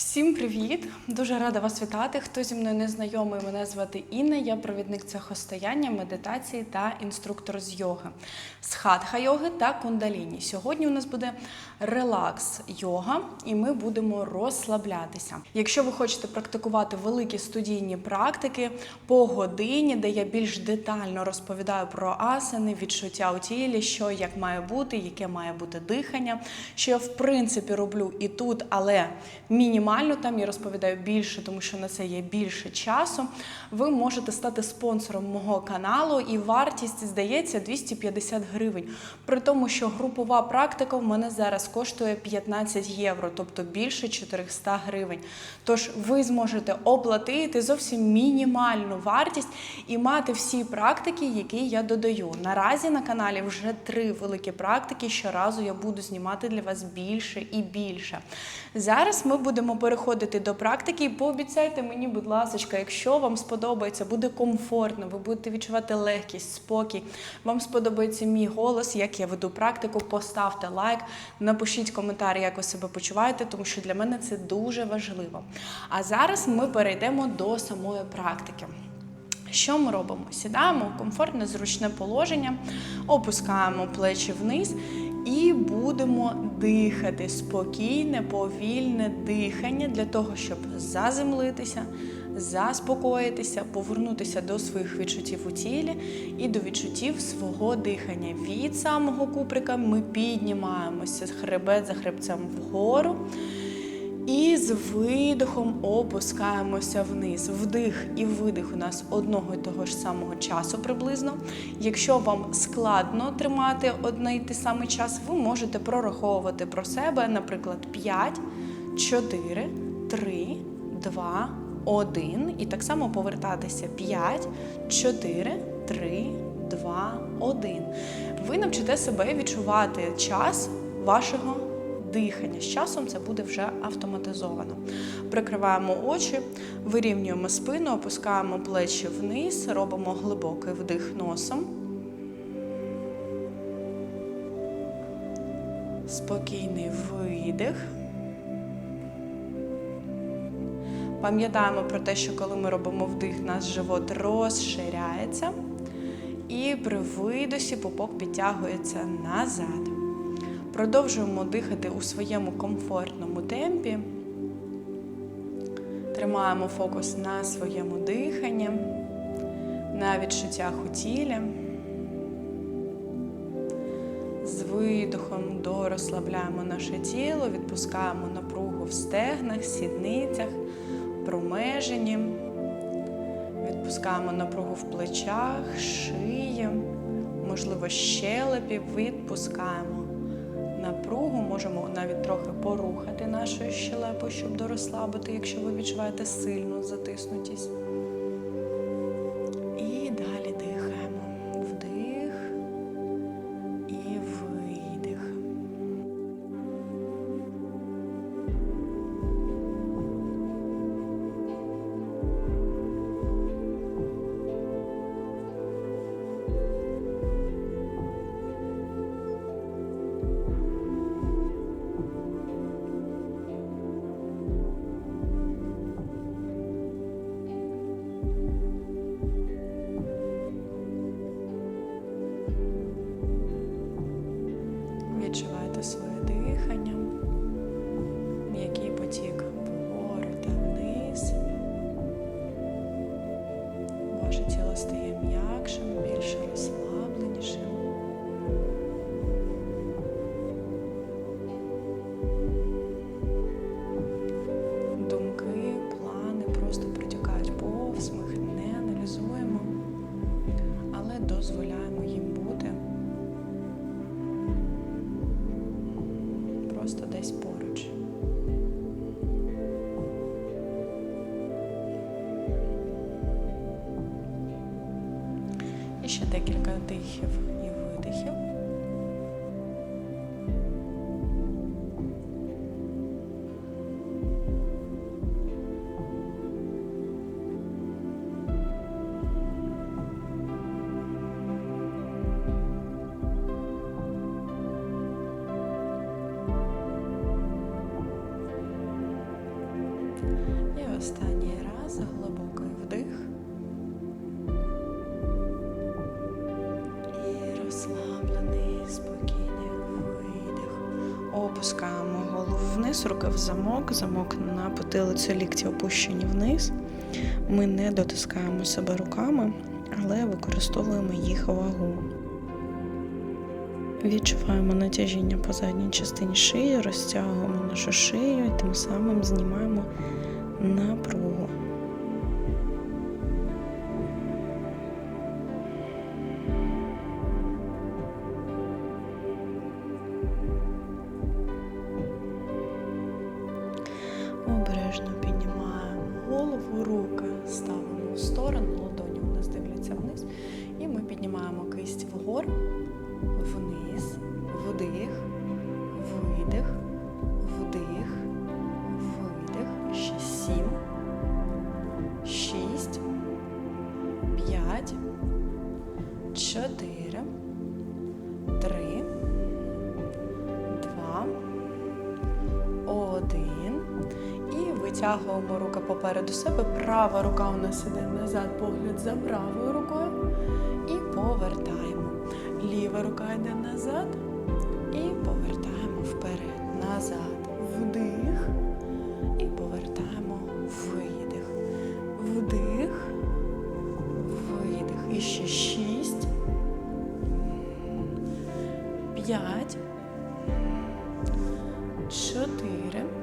Всім привіт! Дуже рада вас вітати. Хто зі мною не знайомий, мене звати Інна. Я провідник цехостояння, медитації та інструктор з йоги, з хатха йоги та кундаліні. Сьогодні у нас буде релакс йога, і ми будемо розслаблятися. Якщо ви хочете практикувати великі студійні практики по годині, де я більш детально розповідаю про асани, відчуття у тілі, що як має бути, яке має бути дихання, що я в принципі роблю і тут, але мінімально там я розповідаю більше, тому що на це є більше часу. Ви можете стати спонсором мого каналу, і вартість здається 250 гривень. При тому, що групова практика в мене зараз коштує 15 євро, тобто більше 400 гривень. Тож ви зможете оплатити зовсім мінімальну вартість і мати всі практики, які я додаю. Наразі на каналі вже три великі практики. Щоразу я буду знімати для вас більше і більше. Зараз ми будемо переходити до практики. І пообіцяйте мені, будь ласка, якщо вам сподобається, буде комфортно, ви будете відчувати легкість, спокій. Вам сподобається мій голос, як я веду практику. Поставте лайк, напишіть коментар, як ви себе почуваєте, тому що для мене це дуже важливо. А зараз ми перейдемо до самої практики. Що ми робимо? Сідаємо в комфортне, зручне положення, опускаємо плечі вниз і будемо дихати спокійне, повільне дихання для того, щоб заземлитися, заспокоїтися, повернутися до своїх відчуттів у тілі і до відчуттів свого дихання. Від самого куприка ми піднімаємося хребет за хребцем вгору. І з видихом опускаємося вниз. Вдих і видих у нас одного і того ж самого часу приблизно. Якщо вам складно тримати одне і той самий час, ви можете прораховувати про себе, наприклад, 5, 4, 3, 2, 1. І так само повертатися 5, 4, 3, 2, 1. Ви навчите себе відчувати час вашого дихання. З часом це буде вже автоматизовано. Прикриваємо очі, вирівнюємо спину, опускаємо плечі вниз, робимо глибокий вдих носом. Спокійний видих. Пам'ятаємо про те, що коли ми робимо вдих, наш живот розширяється. І при видосі пупок підтягується назад. Продовжуємо дихати у своєму комфортному темпі. Тримаємо фокус на своєму диханні, на відчуттях у тілі. З видохом дорозслабляємо наше тіло, відпускаємо напругу в стегнах, сідницях, промежині. Відпускаємо напругу в плечах, шиї, можливо, щелепі, відпускаємо напругу, можемо навіть трохи порухати нашою щелепою, щоб дорозслабити, якщо ви відчуваєте сильну затиснутість. надихів і видихів. І останній раз глибокий вдих. Опускаємо голову вниз, руки в замок, замок на потилицю лікті опущені вниз. Ми не дотискаємо себе руками, але використовуємо їх вагу. Відчуваємо натяжіння по задній частині шиї, розтягуємо нашу шию і тим самим знімаємо напругу. Піднімаємо кисть вгору, вниз, вдих, видих, вдих, видих. Ще сім, шість, п'ять, чотири, три, два, один. І витягуємо руки попереду себе. Права рука у нас іде назад, погляд за правою рукою. Повертаємо. Ліва рука йде назад і повертаємо вперед. Назад. Вдих. І повертаємо видих. Вдих. Видих. І ще шість. П'ять. Чотири.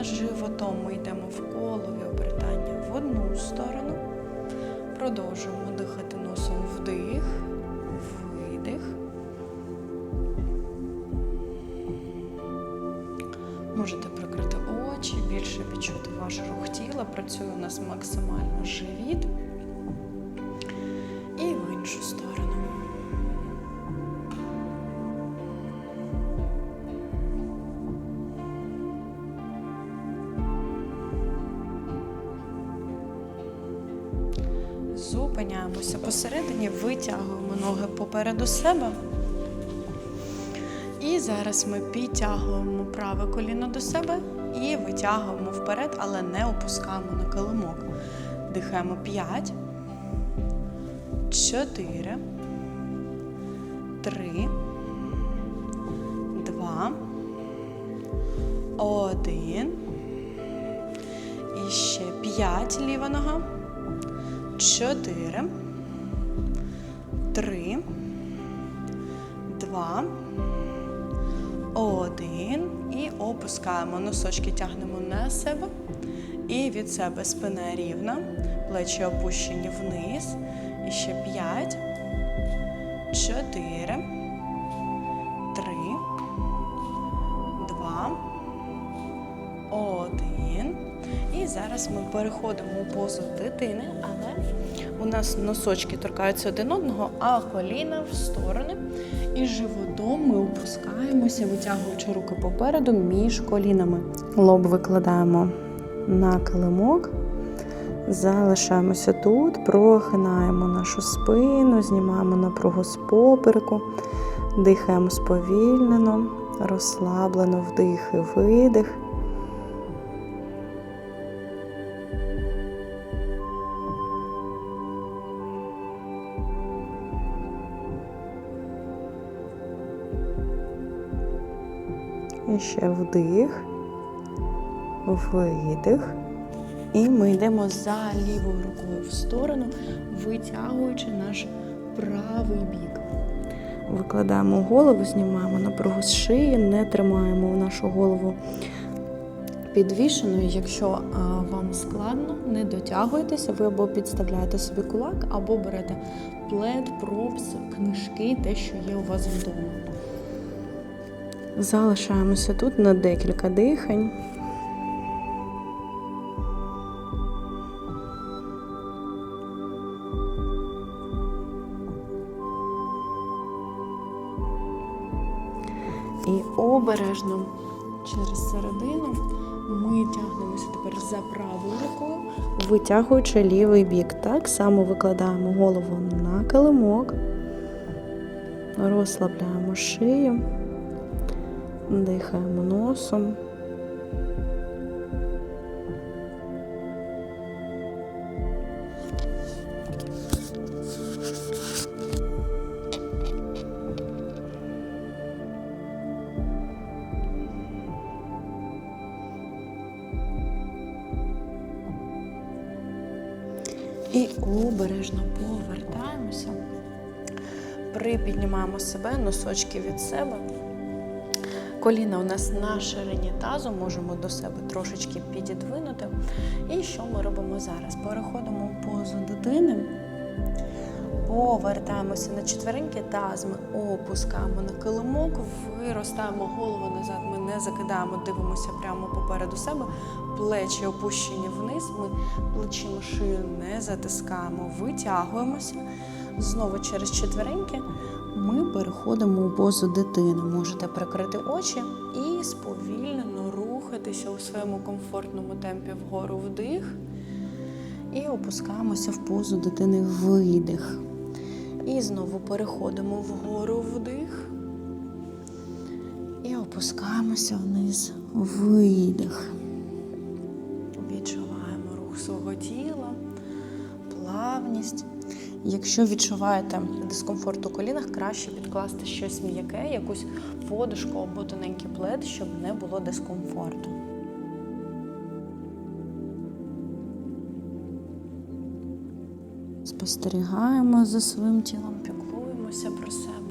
Коліна, животом ми йдемо в колові обертання в одну сторону. Продовжуємо дихати носом вдих, видих. Можете прикрити очі, більше відчути ваш рух тіла. Працює у нас максимально живіт. Зупиняємося посередині, витягуємо ноги попереду себе. І зараз ми підтягуємо праве коліно до себе і витягуємо вперед, але не опускаємо на килимок. Дихаємо 5, 4, 3, 2, 1. І ще 5 ліва нога. 4, 3, 2, 1. І опускаємо. Носочки, тягнемо на себе. І від себе спина рівна, плечі опущені вниз. І ще 5, 4, зараз ми переходимо у позу дитини, але у нас носочки торкаються один одного, а коліна в сторони. І животом ми опускаємося, витягуючи руки попереду між колінами. Лоб викладаємо на килимок, залишаємося тут, прохинаємо нашу спину, знімаємо напругу з попереку, дихаємо сповільнено, розслаблено вдих і видих. Ще вдих, видих. І ми йдемо за лівою рукою в сторону, витягуючи наш правий бік. Викладаємо голову, знімаємо напругу з шиї, не тримаємо нашу голову підвішеною. Якщо вам складно, не дотягуйтеся, ви або підставляєте собі кулак, або берете плед, пропс, книжки, те, що є у вас вдома. Залишаємося тут на декілька дихань. І обережно через середину Ми тягнемося тепер за правою рукою, витягуючи лівий бік. Так само викладаємо голову на килимок, розслабляємо шию, дихаємо носом. І обережно повертаємося. Припіднімаємо себе, носочки від себе. Коліна у нас на ширині тазу, можемо до себе трошечки підідвинути. І що ми робимо зараз? Переходимо в позу дитини, повертаємося на четвереньки, таз ми опускаємо на килимок, виростаємо голову назад, ми не закидаємо, дивимося прямо попереду себе, плечі опущені вниз, ми плечима шию не затискаємо, витягуємося. Знову через четвереньки ми переходимо у позу дитини. Можете прикрити очі і сповільнено рухатися у своєму комфортному темпі вгору вдих. І опускаємося в позу дитини видих. І знову переходимо вгору вдих. І опускаємося вниз видих. Відчуваємо рух свого тіла, плавність. Якщо відчуваєте дискомфорт у колінах, краще підкласти щось м'яке, якусь подушку або тоненький плед, щоб не було дискомфорту. Спостерігаємо за своїм тілом, піклуємося про себе.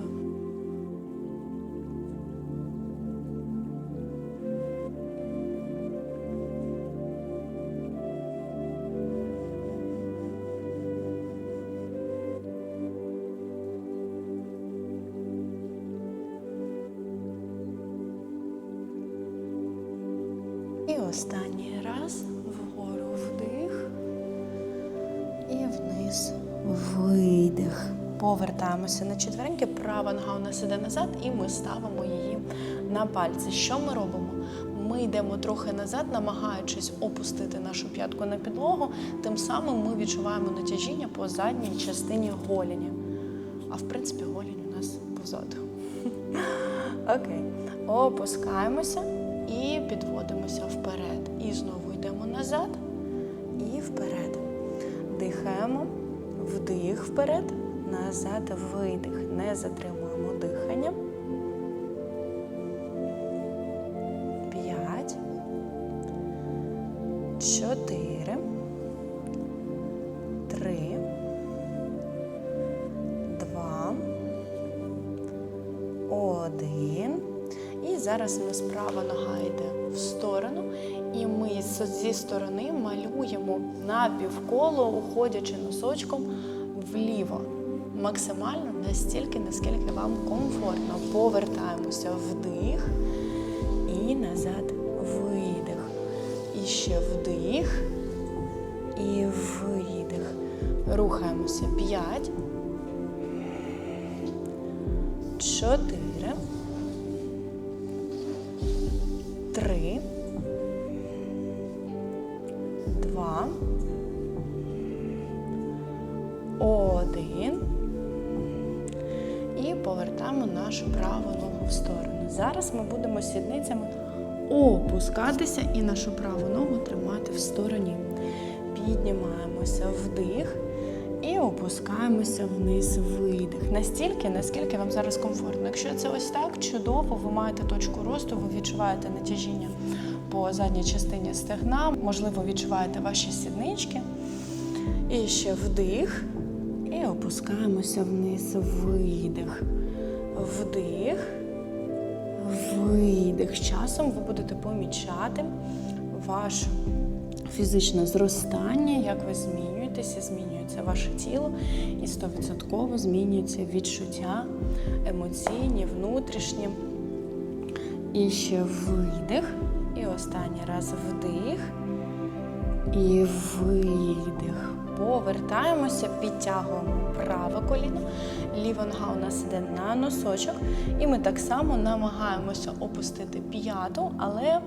Повертаємося на четвереньки, права нога у нас іде назад, і ми ставимо її на пальці. Що ми робимо? Ми йдемо трохи назад, намагаючись опустити нашу п'ятку на підлогу. Тим самим ми відчуваємо натяжіння по задній частині голені. А в принципі, голінь у нас позаду. Окей. Опускаємося і підводимося вперед. І знову йдемо назад і вперед. Дихаємо, вдих вперед, назад, видих. Не затримуємо дихання. П'ять. Чотири. Три. Два. Один. І зараз у нас права нога йде в сторону, і ми зі сторони малюємо напівколо, уходячи носочком вліво максимально настільки, наскільки вам комфортно. Повертаємося вдих і назад видих. І ще вдих і видих. Рухаємося 5. 4. Ми будемо сідницями опускатися і нашу праву ногу тримати в стороні. Піднімаємося вдих і опускаємося вниз видих. Настільки, наскільки вам зараз комфортно. Якщо це ось так, чудово, ви маєте точку росту, ви відчуваєте натяжіння по задній частині стегна, можливо, відчуваєте ваші сіднички. І ще вдих. І опускаємося вниз. Видих. Вдих. Видих. З часом ви будете помічати ваше фізичне зростання, як ви змінюєтеся, змінюється ваше тіло, і 100% змінюються відчуття емоційні, внутрішні. І ще видих. І останній раз вдих. І видих. Повертаємося, підтягуємо праве коліно, ліва нога у нас іде на носочок. І ми так само намагаємося опустити п'яту, але е,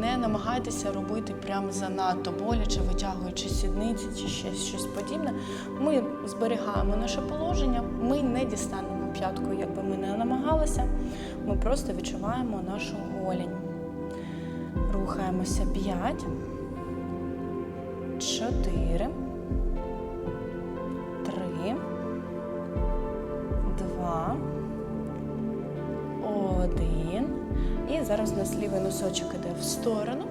не намагайтеся робити прям занадто боляче, витягуючи сідниці чи ще щось подібне. Ми зберігаємо наше положення, ми не дістанемо п'ятку, якби ми не намагалися. Ми просто відчуваємо нашу голінь. Рухаємося 5, 4, 3, 2, 1. І зараз у нас лівий носочок іде в сторону.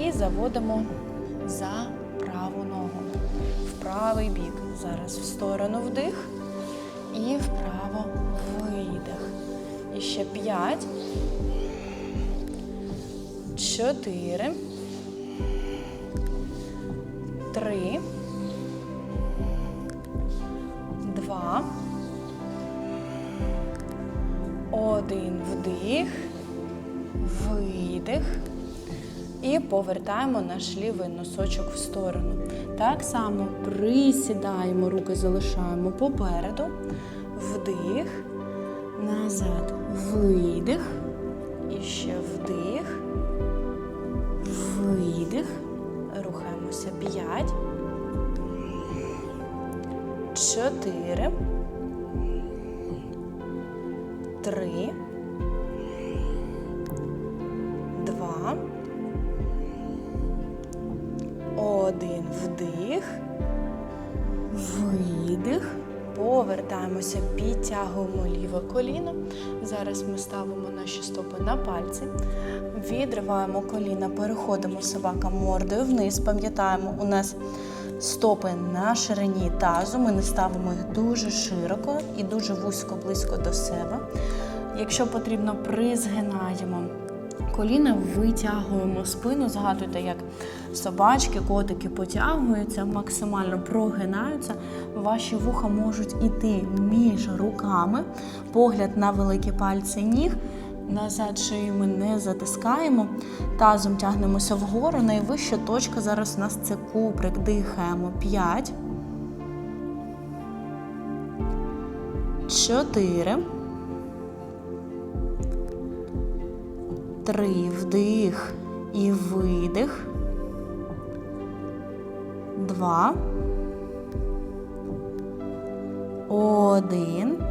І заводимо за праву ногу. В правий бік. Зараз в сторону вдих і вправо видих. І ще 5, 4, 3, 2, один вдих, видих. І повертаємо наш лівий носочок в сторону. Так само присідаємо, руки залишаємо попереду. Вдих, назад, видих. І ще 4, 3, 2, один вдих, видих. Повертаємося, підтягуємо ліве коліно. Зараз ми ставимо наші стопи на пальці, відриваємо коліна, переходимо собака мордою вниз. Пам'ятаємо, у нас стопи на ширині тазу. Ми не ставимо їх дуже широко і дуже вузько близько до себе. Якщо потрібно, призгинаємо коліна, витягуємо спину. Згадуйте, як собачки, котики потягуються, максимально прогинаються. Ваші вуха можуть іти між руками, погляд на великі пальці ніг. Назад шию ми не затискаємо, тазом тягнемося вгору. Найвища точка зараз у нас це куприк. Дихаємо 5, 4, Три вдих і видих. Два. Один.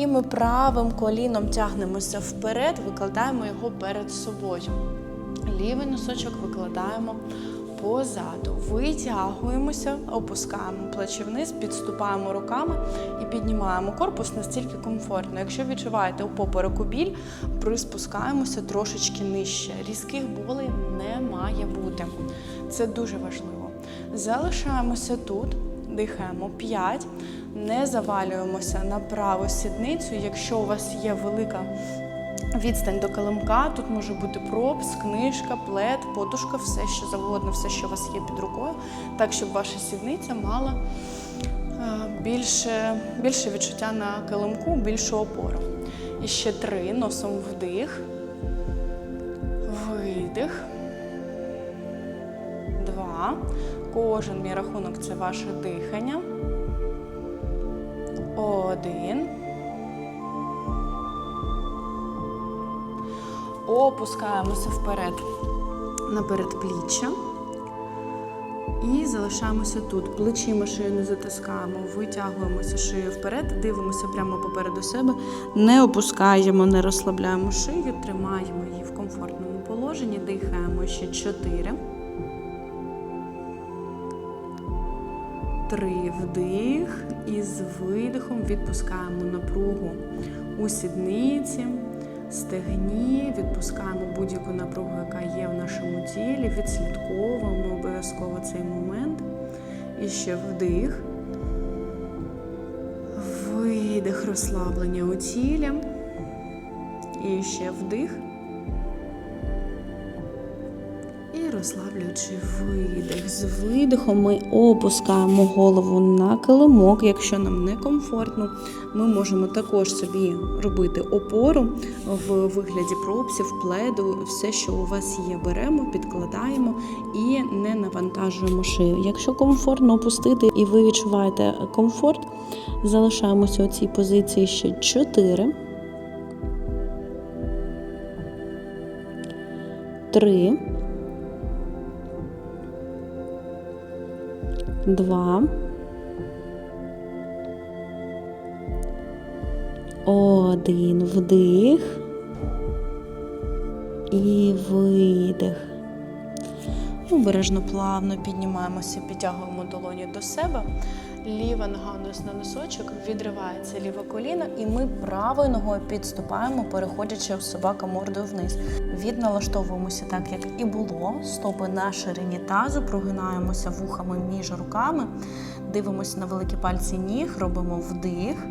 І ми правим коліном тягнемося вперед, викладаємо його перед собою. Лівий носочок викладаємо позаду. Витягуємося, опускаємо плечі вниз, підступаємо руками і піднімаємо корпус настільки комфортно. Якщо відчуваєте у попереку біль, приспускаємося трошечки нижче. Різких болей не має бути. Це дуже важливо. Залишаємося тут, дихаємо 5, не завалюємося на праву сідницю. Якщо у вас є велика Відстань до килимка, тут може бути пропс, книжка, плед, подушка, все що завгодно, все, що у вас є під рукою, так, щоб ваша сідниця мала е, більше, більше відчуття на килимку, більшу опору. І ще три. Носом вдих, видих. Два. Кожен мій рахунок це ваше дихання. Один. Опускаємося вперед на передпліччя. І залишаємося тут. Плечима шию не затискаємо, витягуємося шию вперед, дивимося прямо попереду себе, не опускаємо, не розслабляємо шию, тримаємо її в комфортному положенні, дихаємо ще 4. Три вдих і з видихом відпускаємо напругу у сідниці стегні, відпускаємо будь-яку напругу, яка є в нашому тілі, відслідковуємо обов'язково цей момент. І ще вдих, видих розслаблення у тілі. І ще вдих. Розслаблюючи видих. З видихом ми опускаємо голову на килимок. Якщо нам некомфортно, ми можемо також собі робити опору в вигляді пропсів, пледу, все, що у вас є, беремо, підкладаємо і не навантажуємо шию. Якщо комфортно опустити і ви відчуваєте комфорт, залишаємося у цій позиції ще 4. Три. Два. Один вдих і видих. Обережно плавно піднімаємося, підтягуємо долоні до себе. Ліва нога у нас на носочок, відривається ліве коліно, і ми правою ногою підступаємо, переходячи в собака мордою вниз. Відналаштовуємося так, як і було. Стопи на ширині тазу, прогинаємося вухами між руками, дивимося на великі пальці ніг, робимо вдих,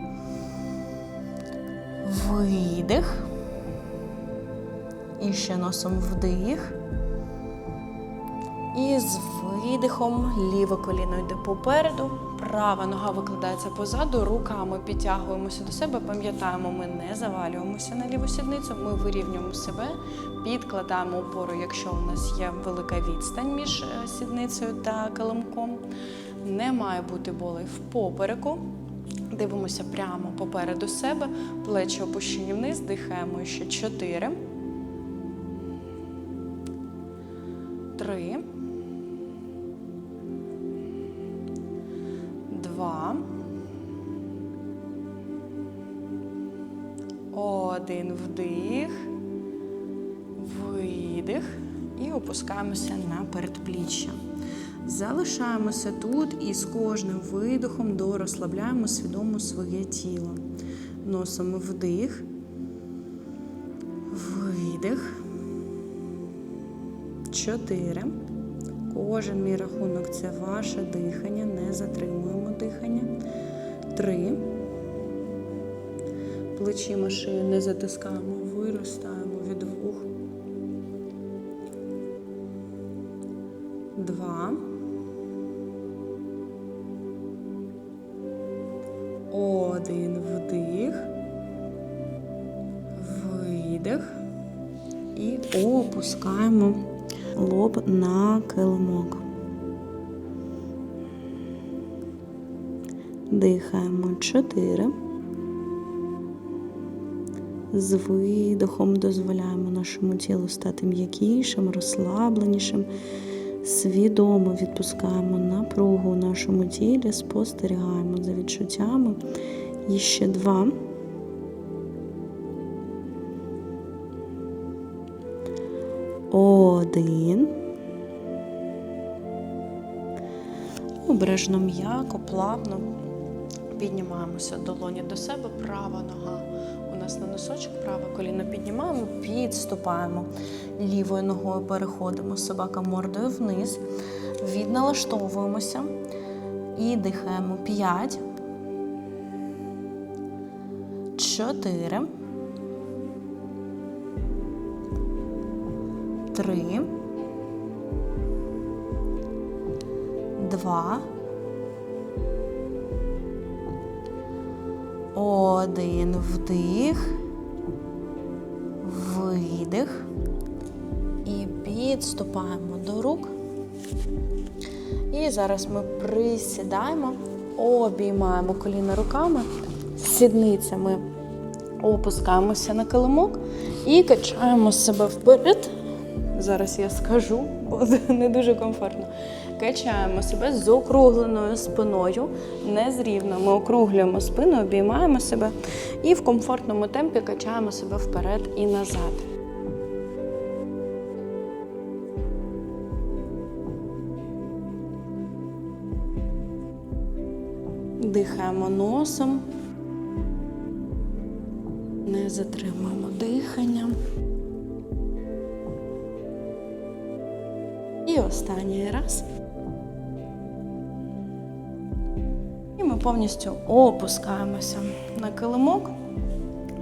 видих. І ще носом вдих. І з видихом ліве коліно йде попереду, Права нога викладається позаду, руками підтягуємося до себе, пам'ятаємо, ми не завалюємося на ліву сідницю, ми вирівнюємо себе, підкладаємо опору, якщо у нас є велика відстань між е, сідницею та килимком. Не має бути болей в попереку. Дивимося прямо попереду себе, плечі опущені вниз, дихаємо ще 4. Опускаємося на передпліччя. Залишаємося тут і з кожним видихом дорозслабляємо свідомо своє тіло. Носом вдих. Видих. Чотири. Кожен мій рахунок це ваше дихання. Не затримуємо дихання. Три. Плечима шию не затискаємо, виростаємо від Два. Один вдих. Видих. І опускаємо лоб на килимок. Дихаємо 4. З видохом дозволяємо нашому тілу стати м'якішим, розслабленішим. Свідомо відпускаємо напругу у нашому тілі, спостерігаємо за відчуттями. І ще два. Один. Обережно м'яко, плавно піднімаємося долоні до себе, права нога нас на носочок, праве коліно піднімаємо, підступаємо. Лівою ногою переходимо собака мордою вниз, відналаштовуємося. І дихаємо. 5, 4, 3, 2, Один вдих, видих. І підступаємо до рук. І зараз ми присідаємо, обіймаємо коліна руками, сідницями опускаємося на килимок і качаємо себе вперед. Зараз я скажу, бо не дуже комфортно. Качаємо себе з округленою спиною, не зрівно. Ми округлюємо спину, обіймаємо себе і в комфортному темпі качаємо себе вперед і назад. Дихаємо носом, не затримуємо дихання. І останній раз. Повністю опускаємося на килимок,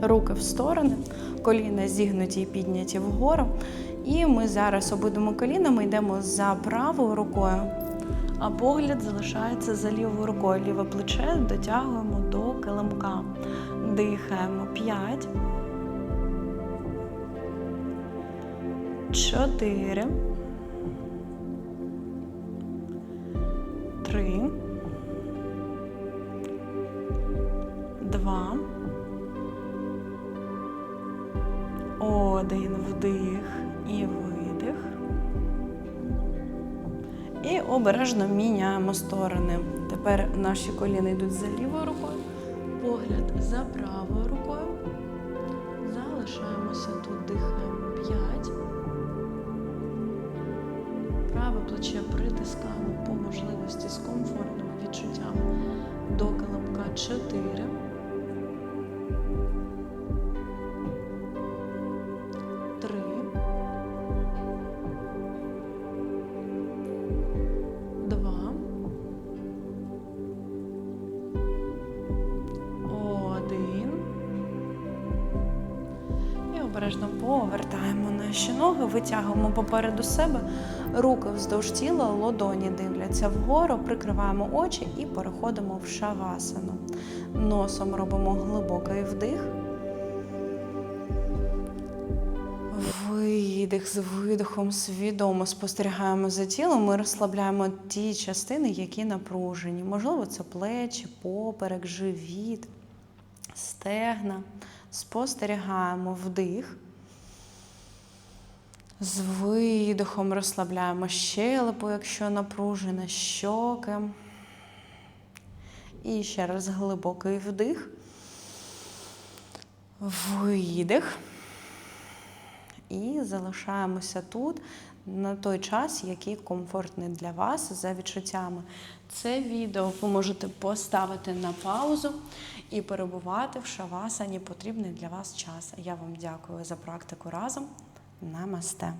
руки в сторони, коліна зігнуті і підняті вгору. І ми зараз обидвома колінами йдемо за правою рукою, а погляд залишається за лівою рукою. Ліве плече дотягуємо до килимка. Дихаємо 5. 4. Обережно міняємо сторони. Тепер наші коліни йдуть за лівою рукою, погляд за правою рукою. Залишаємося тут, дихаємо 5. Праве плече притискаємо по можливості з комфортними відчуттями до килимка 4. Витягуємо попереду себе, руки вздовж тіла, ладоні дивляться вгору, прикриваємо очі і переходимо в шавасану. Носом робимо глибокий вдих. Видих з видихом свідомо спостерігаємо за тілом. Ми розслабляємо ті частини, які напружені. Можливо, це плечі, поперек, живіт, стегна. Спостерігаємо вдих. З видихом розслабляємо щелепу, якщо напружена, щоки. І ще раз глибокий вдих. Видих. І залишаємося тут на той час, який комфортний для вас за відчуттями. Це відео ви можете поставити на паузу і перебувати в шавасані потрібний для вас час. Я вам дякую за практику разом. Намасте!